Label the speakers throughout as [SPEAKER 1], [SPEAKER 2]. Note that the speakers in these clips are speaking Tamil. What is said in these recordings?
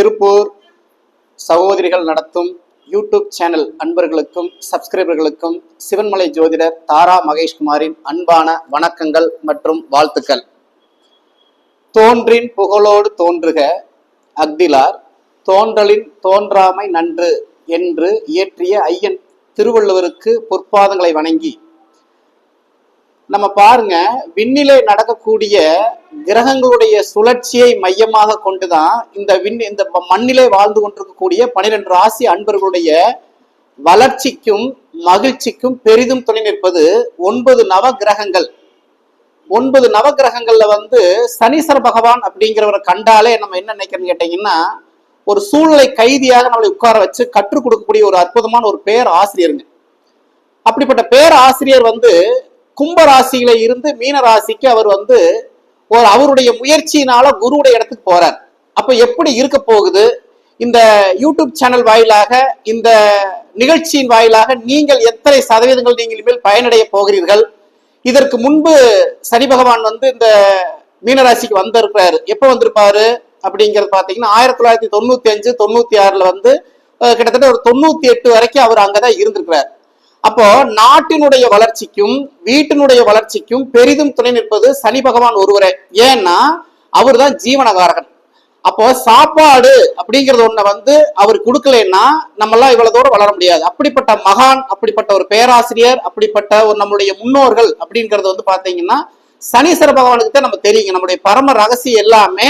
[SPEAKER 1] திருப்பூர் சகோதரிகள் நடத்தும் யூடியூப் சேனல் அன்பர்களுக்கும் சப்ஸ்கிரைபர்களுக்கும் சிவன்மலை ஜோதிடர் தாரா மகேஷ்குமாரின் அன்பான வணக்கங்கள் மற்றும் வாழ்த்துக்கள். தோன்றின் புகழோடு தோன்றுக அக்திலார். தோன்றலின் தோன்றாமை நன்று என்று இயற்றிய ஐயன் திருவள்ளுவருக்கு பொற்பாதங்களை வணங்கி நம்ம பாருங்க விண்ணிலே நடக்கக்கூடிய கிரகங்களுடைய சுழற்சியை மையமாக கொண்டுதான் இந்த விண் இந்த மண்ணிலே வாழ்ந்து கொண்டிருக்கக்கூடிய பனிரெண்டு ராசி அன்பர்களுடைய வளர்ச்சிக்கும் மகிழ்ச்சிக்கும் பெரிதும் துணை நிற்பது ஒன்பது நவ கிரகங்கள் ஒன்பது நவ கிரகங்கள்ல வந்து சனீஸ்வர பகவான் அப்படிங்கிறவரை கண்டாலே நம்ம என்ன நினைக்கிறோம்னு கேட்டீங்கன்னா ஒரு சூழ்நிலை கைதியாக நம்மளை உட்கார வச்சு கற்றுக் கொடுக்கக்கூடிய ஒரு அற்புதமான ஒரு பேர் ஆசிரியருங்க அப்படிப்பட்ட பேர் ஆசிரியர் வந்து கும்ப ராசியில இருந்து மீன ராசிக்கு அவர் வந்து ஒரு அவருடைய முயற்சியினால குருவுடைய இடத்துக்கு போறார். அப்ப எப்படி இருக்க போகுது? இந்த யூடியூப் சேனல் வாயிலாக இந்த நிகழ்ச்சியின் வாயிலாக நீங்கள் எத்தனை சதவீதங்கள் நீங்கள் இனிமேல் பயனடைய போகிறீர்கள்? இதற்கு முன்பு சனி பகவான் வந்து இந்த மீனராசிக்கு வந்திருக்கிறாரு. எப்போ வந்திருப்பாரு? அப்படிங்கிறது பாத்தீங்கன்னா ஆயிரத்தி தொள்ளாயிரத்தி தொண்ணூத்தி அஞ்சு தொண்ணூத்தி ஆறுல வந்து கிட்டத்தட்ட ஒரு தொண்ணூத்தி எட்டு வரைக்கும் அவர் அங்கதான் இருந்திருக்கிறார். அப்போ நாட்டினுடைய வளர்ச்சிக்கும் வீட்டினுடைய வளர்ச்சிக்கும் பெரிதும் துணை நிற்பது சனி பகவான் ஒருவரே. ஏன்னா அவர் தான் ஜீவனகாரகன். அப்போ சாப்பாடு அப்படிங்கறது ஒண்ண வந்து அவர் கொடுக்கலன்னா நம்மளாம் இவ்வளவு தூரம் வளர முடியாது. அப்படிப்பட்ட மகான் அப்படிப்பட்ட ஒரு பேராசிரியர் அப்படிப்பட்ட ஒரு நம்மளுடைய முன்னோர்கள் அப்படிங்கறது வந்து பாத்தீங்கன்னா சனீஸ்வர பகவானுக்கு தான் நம்ம தெரியுங்க நம்முடைய பரம ரகசியம் எல்லாமே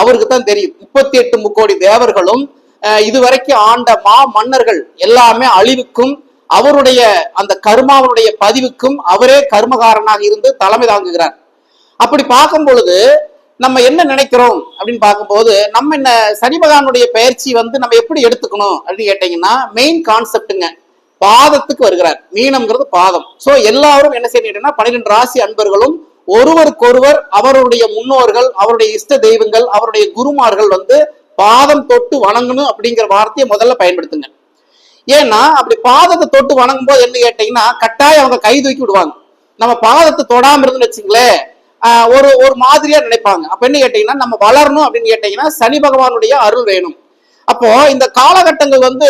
[SPEAKER 1] அவருக்கு தான் தெரியும். முப்பத்தி எட்டு முக்கோடி தேவர்களும் இது இதுவரைக்கும் ஆண்ட மா மன்னர்கள் எல்லாமே அழிவுக்கும் அவருடைய அந்த கர்மாவனுடைய பதிவுக்கும் அவரே கர்மகாரனாக இருந்து தலைமை தாங்குகிறார். அப்படி பார்க்கும் பொழுது நம்ம என்ன நினைக்கிறோம் அப்படின்னு பார்க்கும்போது நம்ம என்ன சனி பகவானுடைய பயிற்சி வந்து நம்ம எப்படி எடுத்துக்கணும் அப்படின்னு கேட்டீங்கன்னா மெயின் கான்செப்ட்டுங்க பாதத்துக்கு வருகிறார். மீனம்ங்கிறது பாதம். ஸோ எல்லாரும் என்ன செய்யணும்னா பன்னிரெண்டு ராசி அன்பர்களும் ஒருவருக்கொருவர் அவருடைய முன்னோர்கள் அவருடைய இஷ்ட தெய்வங்கள் அவருடைய குருமார்கள் வந்து பாதம் தொட்டு வணங்கணும் அப்படிங்கிற வார்த்தையை முதல்ல பயன்படுத்துங்க. ஏன்னா அப்படி பாதத்தை தொட்டு வணங்கும் போது என்ன கேட்டீங்கன்னா கட்டாயம் அவங்க கை தூக்கி விடுவாங்க. நம்ம பாதத்தை தொடாம இருந்துன்னு வச்சுங்களேன் ஒரு ஒரு மாதிரியா நினைப்பாங்க. அப்ப என்ன கேட்டீங்கன்னா நம்ம வளரணும் அப்படின்னு கேட்டீங்கன்னா சனி பகவானுடைய அருள் வேணும். அப்போ இந்த காலகட்டங்கள் வந்து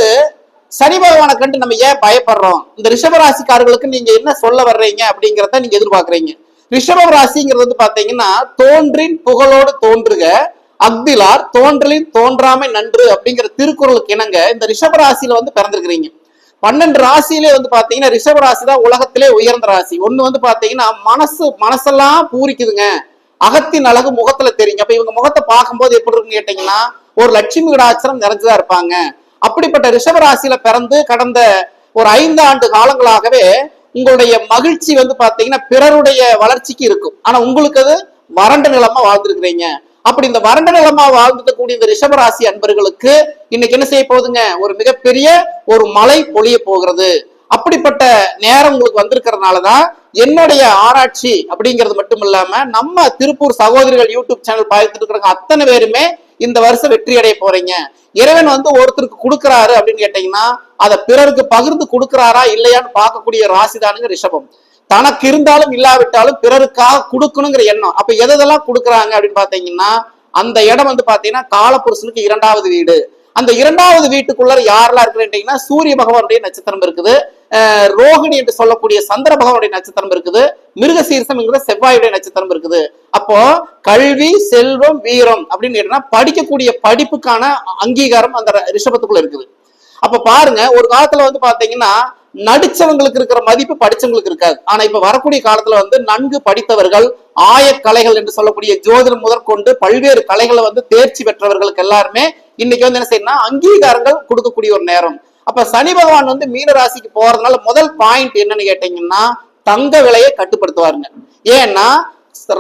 [SPEAKER 1] சனி பகவானை கண்டு நம்ம ஏன் பயப்படுறோம்? இந்த ரிஷபராசிக்காரர்களுக்கு நீங்க என்ன சொல்ல வர்றீங்க அப்படிங்கிறத நீங்க எதிர்பார்க்கறீங்க. ரிஷப ராசிங்கிறது வந்து பாத்தீங்கன்னா தோன்றின் புகழோடு தோன்றுக அக்திலார் தோன்றலின் தோன்றாமை நன்று அப்படிங்கிற திருக்குறளுக்கு இணங்க இந்த ரிஷப ராசியில வந்து பிறந்திருக்கிறீங்க. பன்னெண்டு ராசியிலே வந்து பாத்தீங்கன்னா ரிஷப ராசி தான் உலகத்திலே உயர்ந்த ராசி. ஒண்ணு வந்து பாத்தீங்கன்னா மனசு மனசெல்லாம் பூரிக்குதுங்க. அகத்தின் அழகு முகத்துல தெரியுங்க. அப்ப இவங்க முகத்தை பார்க்கும்போது எப்படி இருக்குன்னு கேட்டீங்கன்னா ஒரு லட்சுமி விடாச்சரம் நிறைஞ்சதா இருப்பாங்க. அப்படிப்பட்ட ரிஷப ராசியில பிறந்து கடந்த ஒரு ஐந்து ஆண்டு காலங்களாகவே உங்களுடைய மகிழ்ச்சி வந்து பாத்தீங்கன்னா பிறருடைய வளர்ச்சிக்கு இருக்கும். ஆனா உங்களுக்கு அது வறண்ட நிலமா வாழ்ந்திருக்கிறீங்க. அப்படி இந்த வறண்ட நிலமா வாழ்ந்துட்டு கூடிய இந்த ரிஷபராசி அன்பர்களுக்கு இன்னைக்கு என்ன செய்ய போகுதுங்க? ஒரு மிகப்பெரிய ஒரு மழை பொழிய போகிறது. அப்படிப்பட்ட நேரம் உங்களுக்கு வந்திருக்கிறதுனாலதான் என்னுடைய ஆராய்ச்சி அப்படிங்கிறது மட்டும் இல்லாம நம்ம திருப்பூர் சகோதரிகள் யூடியூப் சேனல் பார்த்துட்டு இருக்கிறவங்க அத்தனை பேருமே இந்த வருஷம் வெற்றி அடைய போறீங்க. இறைவன் வந்து ஒருத்தருக்கு கொடுக்கறாரு அப்படின்னு கேட்டீங்கன்னா அதை பிறருக்கு பகிர்ந்து கொடுக்கறாரா இல்லையான்னு பார்க்கக்கூடிய ராசிதானுங்க ரிஷபம். தனக்கு இருந்தாலும் இல்லாவிட்டாலும் பிறருக்காக கொடுக்கணுங்கிற எண்ணம். அப்ப எதெல்லாம் கொடுக்குறாங்க அப்படின்னு பாத்தீங்கன்னா அந்த இடம் வந்து பாத்தீங்கன்னா காலபுருஷனுக்கு இரண்டாவது வீடு. அந்த இரண்டாவது வீட்டுக்குள்ள யாரெல்லாம் இருக்குன்னு சூரிய பகவானுடைய நட்சத்திரம் இருக்குது. ரோகிணி என்று சொல்லக்கூடிய சந்திர பகவானுடைய நட்சத்திரம் இருக்குது. மிருகசீர்சம் என்கிற செவ்வாயுடைய நட்சத்திரம் இருக்குது. அப்போ கல்வி செல்வம் வீரம் அப்படின்னு கேட்டீங்கன்னா படிக்கக்கூடிய படிப்புக்கான அங்கீகாரம் அந்த ரிஷபத்துக்குள்ள இருக்குது. அப்ப பாருங்க ஒரு காலத்துல வந்து பாத்தீங்கன்னா நடிச்சவங்களுக்கு இருக்கிற மதிப்பு படிச்சவங்களுக்கு இருக்காது. ஆனா இப்ப வரக்கூடிய காலத்துல வந்து நன்கு படித்தவர்கள் ஆயக்கலைகள் என்று சொல்லக்கூடிய ஜோதிடம் முதற்கொண்டு பல்வேறு கலைகளை வந்து தேர்ச்சி பெற்றவர்களுக்கு எல்லாருமே இன்னைக்கு வந்து என்ன செய்யணும்னா அங்கீகாரங்கள் கொடுக்கக்கூடிய ஒரு நேரம். அப்ப சனி பகவான் வந்து மீன ராசிக்கு போறதுனால முதல் பாயிண்ட் என்னன்னு கேட்டீங்கன்னா தங்க விலையை கட்டுப்படுத்துவாருங்க. ஏன்னா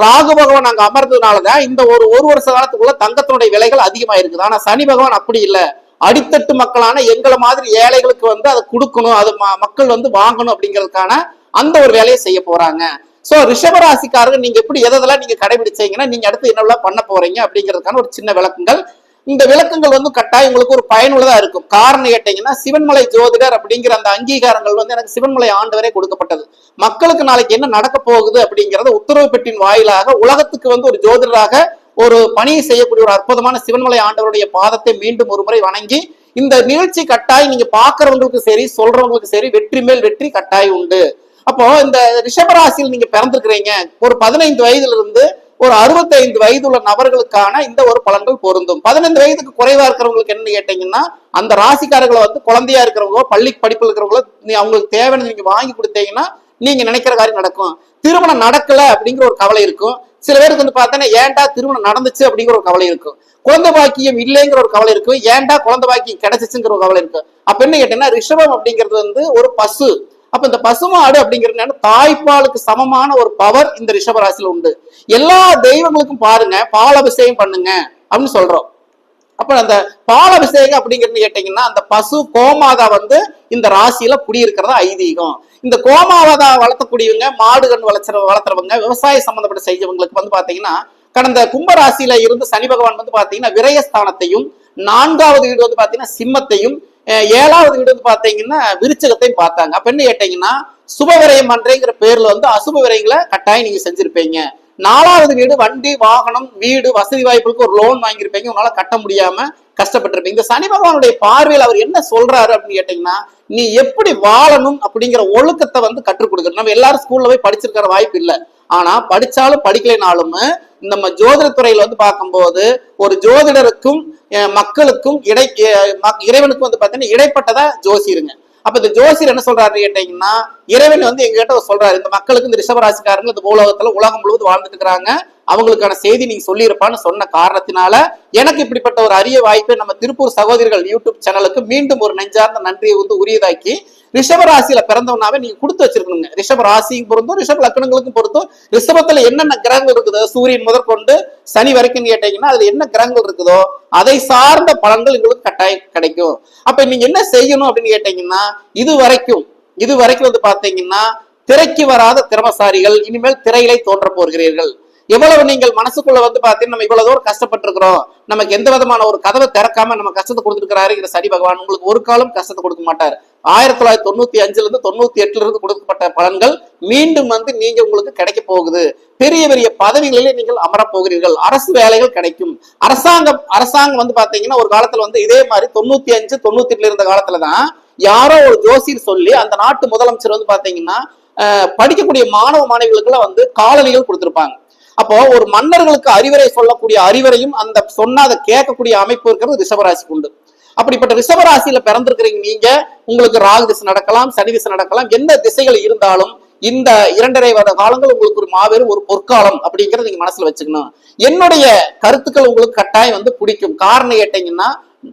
[SPEAKER 1] ராகு பகவான் அங்க அமர்ந்ததுனாலதான் இந்த ஒரு ஒரு வருஷ காலத்துக்குள்ள தங்கத்தினுடைய விலைகள் அதிகமா இருக்குது ஆனா சனி பகவான் அப்படி இல்லை. அடித்தட்டு மக்களான எங்களை மாதிரி ஏழைகளுக்கு வந்து அதை கொடுக்கணும் அது மக்கள் வந்து வாங்கணும் அப்படிங்கிறதுக்கான அந்த ஒரு வேலையை செய்ய போறாங்க. சோ ரிஷபராசிக்காரர்கள் நீங்க எப்படி எதெல்லாம் நீங்க கடைபிடிச்சீங்கன்னா நீங்க அடுத்து என்னெல்லாம் பண்ண போறீங்க அப்படிங்கிறதுக்கான ஒரு சின்ன விளக்கங்கள். இந்த விளக்கங்கள் வந்து கட்டாயம் உங்களுக்கு ஒரு பயனுள்ளதா இருக்கும். காரணம் கேட்டீங்கன்னா சிவன்மலை ஜோதிடர் அப்படிங்கிற அந்த அங்கீகாரங்கள் வந்து எனக்கு சிவன்மலை ஆண்டவரே கொடுக்கப்பட்டது. மக்களுக்கு நாளைக்கு என்ன நடக்க போகுது அப்படிங்கறத உத்தரவு பெட்டின் வாயிலாக உலகத்துக்கு வந்து ஒரு ஜோதிடராக ஒரு பணியை செய்யக்கூடிய ஒரு அற்புதமான சிவன்மலை ஆண்டவருடைய பாதத்தை மீண்டும் ஒரு முறை வணங்கி இந்த நிகழ்ச்சி கட்டாயம் நீங்க பாக்குறவங்களுக்கு சரி சொல்றவங்களுக்கு சரி வெற்றி மேல் வெற்றி கட்டாயம் உண்டு. அப்போ இந்த ரிஷபராசியில் நீங்க பிறந்திருக்கிறீங்க. ஒரு பதினைந்து வயதுல இருந்து ஒரு அறுபத்தைந்து வயது உள்ள நபர்களுக்கான இந்த ஒரு பலன்கள் பொருந்தும். பதினைந்து வயதுக்கு குறைவா இருக்கிறவங்களுக்கு என்ன கேட்டீங்கன்னா அந்த ராசிக்காரர்களை வந்து குழந்தையா இருக்கிறவங்களோ பள்ளி படிப்பில் இருக்கிறவங்களோ நீ அவங்களுக்கு தேவையான நீங்க வாங்கி கொடுத்தீங்கன்னா நீங்க நினைக்கிற காரியம் நடக்கும். திருமணம் நடக்கல அப்படிங்கிற ஒரு கவலை இருக்கும். சில பேருக்கு வந்து பார்த்தோன்னா ஏன்டா திருமணம் நடந்துச்சு அப்படிங்கிற ஒரு கவலை இருக்கும் குழந்தை பாக்கியம் இல்லைங்கிற ஒரு கவலை இருக்கும் ஏன்டா குழந்தை பாக்கியம் கிடைச்சிச்சுங்கிற ஒரு கவலை இருக்கும் அப்ப என்ன கேட்டீங்கன்னா ரிஷபம் அப்படிங்கிறது வந்து ஒரு பசு. அப்ப இந்த பசுமாடு அப்படிங்கிறது என்னன்னா தாய்ப்பாலுக்கு சமமான ஒரு பவர் இந்த ரிஷபராசியில உண்டு. எல்லா தெய்வங்களுக்கும் பாருங்க பால் அபிஷேகம் பண்ணுங்க அப்படின்னு சொல்றோம். அப்ப அந்த பால் அபிஷேகம் அப்படிங்கிறது கேட்டீங்கன்னா அந்த பசு கோமாதா வந்து இந்த ராசியில குடியிருக்கிறதா ஐதீகம். இந்த கோமாவதா வளர்த்தக்கூடியவங்க மாடு கன்று வளர்த்துற வளர்த்துறவங்க விவசாய சம்பந்தப்பட்ட செய்யவங்களுக்கு வந்து பாத்தீங்கன்னா கடந்த கும்பராசியில இருந்து சனி பகவான் வந்து பாத்தீங்கன்னா விரயஸ்தானத்தையும் நான்காவது வீடு வந்து பாத்தீங்கன்னா சிம்மத்தையும் ஏழாவது வீடு வந்து பாத்தீங்கன்னா விருச்சகத்தையும் பார்த்தாங்க. அப்ப என்ன கேட்டீங்கன்னா சுப விரயம் பண்றேங்கிற பேர்ல வந்து அசுப விரயங்களை கட்டாயம் நீங்க செஞ்சிருப்பீங்க. நாலாவது வீடு வண்டி வாகனம் வீடு வசதி வாய்ப்புகளுக்கு ஒரு லோன் வாங்கியிருப்பீங்க. உங்களால கட்ட முடியாம கஷ்டப்பட்டிருப்பீங்க. இந்த சனி பகவானுடைய பார்வையில் அவர் என்ன சொல்றாரு அப்படின்னு கேட்டீங்கன்னா நீ எப்படி வாழணும் அப்படிங்கிற ஒழுக்கத்தை வந்து கற்றுக் கொடுக்கணும். நம்ம எல்லாரும் ஸ்கூல்ல போய் படிச்சிருக்கிற வாய்ப்பு இல்லை. ஆனா படிச்சாலும் படிக்கலைனாலும் நம்ம ஜோதிடத்துறையில வந்து பார்க்கும்போது ஒரு ஜோதிடருக்கும் மக்களுக்கும் இடை மக்- இறைவனுக்கும் வந்து பார்த்தீங்கன்னா இடைப்பட்டதா ஜோசிருங்க அப்ப இந்த ஜோசியர் என்ன சொல்றாரு கேட்டீங்கன்னா இறைவன் வந்து எங்ககிட்ட சொல்றாரு இந்த மக்களுக்கு இந்த ரிஷபராசிக்காரங்க இந்த பூலோகத்துல உலகம் முழுவதும் வாழ்ந்துட்டு இருக்கிறாங்க. அவங்களுக்கான செய்தி நீங்க சொல்லியிருப்பான்னு சொன்ன காரணத்தினால எனக்கு இப்படிப்பட்ட ஒரு அரிய வாய்ப்பை நம்ம திருப்பூர் சகோதரிகள் யூடியூப் சேனலுக்கு மீண்டும் ஒரு நெஞ்சார்ந்த நன்றியை வந்து உரியதாக்கி ரிஷப ராசியில பிறந்தவனாவே நீங்க கொடுத்து வச்சிருக்கணுங்க. ரிஷப ராசியும் பொருந்தும் ரிஷப லக்னங்களுக்கும் பொருத்தும் ரிஷபத்துல என்னென்ன கிரகங்கள் இருக்குதோ? சூரியன் முதற்கொண்டு சனி வரைக்கும் கேட்டீங்கன்னா அதுல என்ன கிரகங்கள் இருக்குதோ அதை சார்ந்த பலன்கள் உங்களுக்கு கட்டாயம் கிடைக்கும். அப்ப நீங்க என்ன செய்யணும் அப்படின்னு கேட்டீங்கன்னா இது வரைக்கும் இது வரைக்கும் வந்து பாத்தீங்கன்னா திரைக்கு வராத திறமசாரிகள் இனிமேல் திரையிலே தோன்ற போகிறீர்கள். எவ்வளவு நீங்கள் மனசுக்குள்ள வந்து பாத்தீங்கன்னா நம்ம இவ்வளவு தூரம் கஷ்டப்பட்டிருக்கிறோம். நமக்கு எந்த விதமான ஒரு கதவை திறக்காம நம்ம கஷ்டத்தை கொடுத்துருக்கிறாரு சனி பகவான் உங்களுக்கு ஒரு காலம் கஷ்டத்தை கொடுக்க மாட்டார். ஆயிரத்தி தொள்ளாயிரத்தி தொண்ணூத்தி அஞ்சுல இருந்து தொண்ணூத்தி எட்டுல இருந்து கொடுக்கப்பட்ட பலன்கள் மீண்டும் வந்து நீங்க உங்களுக்கு கிடைக்க போகுது. பெரிய பெரிய பதவிகளிலே நீங்கள் அமரப் போகிறீர்கள். அரசு வேலைகள் கிடைக்கும். அரசாங்கம் அரசாங்கம் வந்து பாத்தீங்கன்னா ஒரு காலத்துல வந்து இதே மாதிரி தொண்ணூத்தி அஞ்சு தொண்ணூத்தி எட்டுல இருந்த காலத்துல தான் யாரோ ஒரு ஜோசியர் சொல்லி அந்த நாட்டு முதலமைச்சர் வந்து பாத்தீங்கன்னா படிக்கக்கூடிய மாணவ மாணவிகளுக்கெல்லாம் வந்து காலனிகள் கொடுத்திருப்பாங்க. அப்போ ஒரு மன்னர்களுக்கு அறிவுரை சொல்லக்கூடிய அறிவுரையும் அந்த சொன்ன அதை கேட்கக்கூடிய அமைப்பு இருக்கிறது ரிஷபராசிக்கு உண்டு. அப்படிப்பட்ட ரிஷபராசியில பிறந்திருக்கிறீங்க நீங்க உங்களுக்கு ராகு திசை நடக்கலாம் சனி திசை நடக்கலாம் எந்த திசைகள் இருந்தாலும் இந்த இரண்டரை வருட காலங்கள் உங்களுக்கு ஒரு மாபெரும் ஒரு பொற்காலம் அப்படிங்கறத நீங்க மனசுல வச்சுக்கணும். என்னுடைய கருத்துக்கள் உங்களுக்கு கட்டாயம் வந்து பிடிக்கும். காரணம் கேட்டீங்கன்னா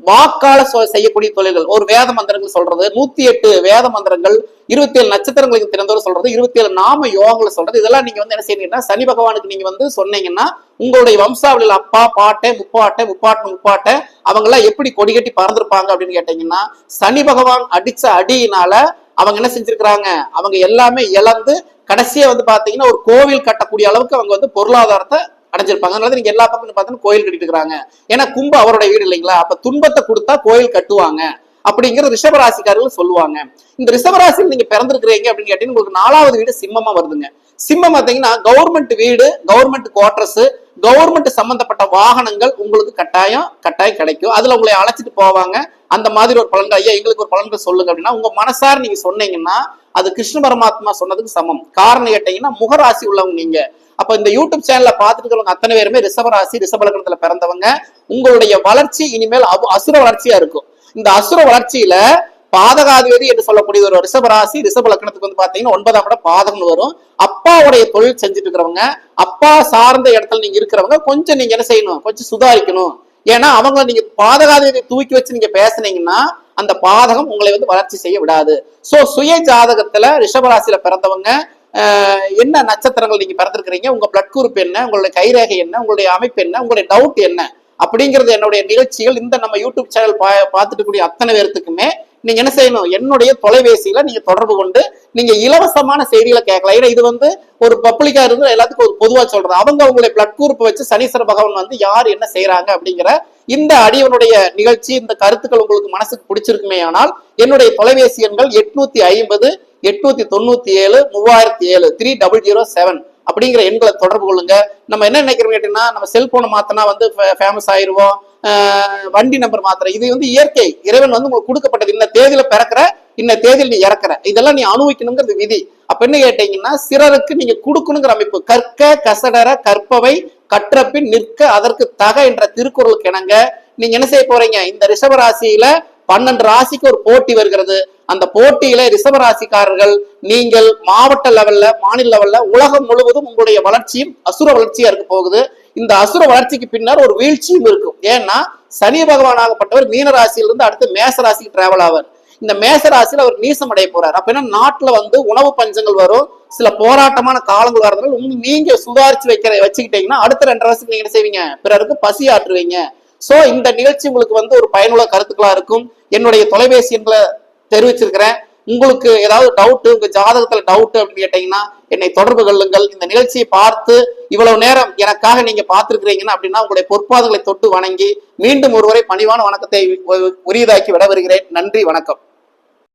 [SPEAKER 1] வாக்கால செய்யக்கூடிய தொழில்கள். ஒரு வேத மந்திரங்கள் சொல்றது நூத்தி எட்டு வேத மந்திரங்கள் இருபத்தி ஏழு நட்சத்திரங்களுக்கு திறந்தவர் சொல்றது இருபத்தி ஏழு நாம யோகங்களை சொல்றது. இதெல்லாம் நீங்க வந்து என்ன செய்யறீங்கன்னா சனி பகவானுக்கு நீங்க வந்து சொன்னீங்கன்னா உங்களுடைய வம்சாவளியில் அப்பா பாட்டை முப்பாட்டை முப்பாட்டு முப்பாட்டை அவங்க எல்லாம் எப்படி கொடி கட்டி பறந்துருப்பாங்க அப்படின்னு கேட்டீங்கன்னா சனி பகவான் அடிச்ச அடியினால அவங்க என்ன செஞ்சிருக்கிறாங்க? அவங்க எல்லாமே இழந்து கடைசியா வந்து பாத்தீங்கன்னா ஒரு கோவில் கட்டக்கூடிய அளவுக்கு அவங்க வந்து பொருளாதாரத்தை அடைஞ்சிருப்பாங்க. அதனால நீங்க எல்லா பக்கம் பார்த்தீங்கன்னா கோயில் கட்டிட்டு இருக்காங்க ஏன்னா கும்ப அவருடைய வீடு இல்லைங்களா? அப்ப துன்பத்தை கொடுத்தா கோயில் கட்டுவாங்க. அப்படிங்கிற ரிஷபராசிக்காரர்கள் சொல்லுவாங்க. இந்த ரிஷபராசியில் நீங்க பிறந்திருக்கிறீங்க அப்படின்னு கேட்டீங்கன்னா உங்களுக்கு நாலாவது வீடு சிம்மமா வருதுங்க. சிம்மம் பார்த்தீங்கன்னா கவர்மெண்ட் வீடு கவர்மெண்ட் குவார்டர்ஸ் கவர்மெண்ட் சம்பந்தப்பட்ட வாகனங்கள் உங்களுக்கு கட்டாயம் கட்டாயம் கிடைக்கும். அதுல உங்களை அழைச்சிட்டு போவாங்க. அந்த மாதிரி ஒரு பலன்கள் ஐயா எங்களுக்கு ஒரு பலன்கள் சொல்லுங்க அப்படின்னா உங்க மனசார் நீங்க சொன்னீங்கன்னா அது கிருஷ்ண பரமாத்மா சொன்னதுக்கு சமம். காரணம் கேட்டீங்கன்னா முகராசி உள்ளவங்க நீங்க. அப்ப இந்த யூடியூப் சேனல்ல பார்த்துட்டு இருக்கிறவங்க அத்தனை பேருமே ரிஷபராசி ரிஷபலக்கணத்துல பிறந்தவங்க. உங்களுடைய வளர்ச்சி இனிமேல் அசுர வளர்ச்சியா இருக்கும். இந்த அசுர வளர்ச்சியில பாதகாதிபதி என்று சொல்லக்கூடிய ஒரு ரிஷபராசி ரிஷப லக்னத்துக்கு வந்து பாத்தீங்கன்னா ஒன்பதாம் இடம் பாதகம்னு வரும். அப்பாவுடைய தொழில் செஞ்சுட்டு இருக்கிறவங்க அப்பா சார்ந்த இடத்துல நீங்க இருக்கிறவங்க கொஞ்சம் நீங்க என்ன செய்யணும்? கொஞ்சம் சுதாரிக்கணும். ஏன்னா அவங்க நீங்க பாதகாதிபதியை தூக்கி வச்சு நீங்க பேசுனீங்கன்னா அந்த பாதகம் உங்களை வந்து வளர்ச்சி செய்ய விடாது. சோ சுய ஜாதகத்துல ரிஷபராசியில பிறந்தவங்க என்ன நட்சத்திரங்கள் நீங்க பிறந்திருக்கிறீங்க? உங்க பிளட் குரூப் என்ன? உங்களுடைய கைரேகை என்ன? உங்களுடைய அமைப்பு என்ன? உங்களுடைய டவுட் என்ன? அப்படிங்கிறது என்னுடைய நிகழ்ச்சிகள் இந்த நம்ம யூடியூப் சேனல் பா பார்த்துட்டு கூடிய அத்தனை பேர்த்துக்குமே நீங்க என்ன செய்யணும்? என்னுடைய தொலைபேசியில நீங்க தொடர்பு கொண்டு நீங்க இலவசமான செய்திகளை கேட்கலாம். ஏன்னா இது வந்து ஒரு பப்ளிக்கா இருந்து எல்லாத்துக்கும் ஒரு பொதுவா சொல்றது. அவங்க அவங்களுடைய பிளட் குரூப் வச்சு சனீஸ்வர பகவான் வந்து யார் என்ன செய்யறாங்க அப்படிங்கிற இந்த அடியவனுடைய நிகழ்ச்சி இந்த கருத்துக்கள் உங்களுக்கு மனசுக்கு பிடிச்சிருக்குமே ஆனால் என்னுடைய தொலைபேசி எண்கள் எட்நூத்தி ஐம்பது எட்நூத்தி தொண்ணூத்தி ஏழு மூவாயிரத்தி ஏழு த்ரீ டபுள் ஜீரோ செவன் அப்படிங்கிற எண்களை தொடர்பு கொள்ளுங்க. நம்ம என்ன நினைக்கிறோம் கேட்டீங்கன்னா நம்ம செல்போனை மாத்தினா வந்து ஃபேமஸ் ஆயிருவோம். வண்டி நம்பர் மாத்திரை. இது வந்து இயற்கை. இறைவன் வந்து உங்களுக்கு கொடுக்கப்பட்டது. இந்த தேதியில பிறக்கிற இந்த தேதியில் நீ இறக்குற. இதெல்லாம் நீ அனுபவிக்கணுங்கிறது விதி. அப்ப என்ன கேட்டீங்கன்னா சிறருக்கு நீங்க கொடுக்கணுங்கிற அமைப்பு. கற்க கசடர கற்பவை கற்றபின் நிற்க அதற்கு தக என்ற திருக்குறளுக்கு இணங்க நீங்க என்ன செய்ய போறீங்க? இந்த ரிஷப ராசியில பன்னெண்டு ராசிக்கு ஒரு போட்டி வருகிறது. அந்த போட்டியில ரிஷப ராசிக்காரர்கள் நீங்கள் மாவட்ட லெவல்ல மாநில லெவல்ல உலகம் முழுவதும் உங்களுடைய வளர்ச்சியும் அசுர வளர்ச்சியா இருக்க போகுது. இந்த அசுர வளர்ச்சிக்கு பின்னர் ஒரு வீழ்ச்சியும் இருக்கும். ஏன்னா சனி பகவானாகப்பட்டவர் மீன ராசியிலிருந்து அடுத்து மேச ராசிக்கு டிராவல் ஆவார். இந்த மேச ராசியில் அவர் நீசம் அடைய போறார். அப்படின்னா நாட்டுல வந்து உணவு பஞ்சங்கள் வரும். சில போராட்டமான காலங்கள் வரதுனால உங்க நீங்க சுதாரிச்சு வைக்கிற வச்சுக்கிட்டீங்கன்னா அடுத்த ரெண்டு வருஷத்துக்கு நீங்க என்ன செய்வீங்க? பிறருக்கு பசி ஆற்றுவீங்க. சோ இந்த நிகழ்ச்சி உங்களுக்கு வந்து ஒரு பயனுள்ள கருத்துக்களா இருக்கும். என்னுடைய தொலைபேசி எண்களை தெரிவிச்சிருக்கிறேன். உங்களுக்கு ஏதாவது டவுட் உங்க ஜாதகத்துல டவுட் அப்படின்னு கேட்டீங்கன்னா என்னை தொடர்பு கொள்ளுங்கள். இந்த நிகழ்ச்சியை பார்த்து இவ்வளவு நேரம் எனக்காக நீங்க பார்த்திருக்கிறீங்கன்னா அப்படின்னா உங்களுடைய பொற்பாதங்களை தொட்டு வணங்கி மீண்டும் ஒருவரை பணிவான வணக்கத்தை உரியதாக்கி விட வருகிறேன். நன்றி வணக்கம்.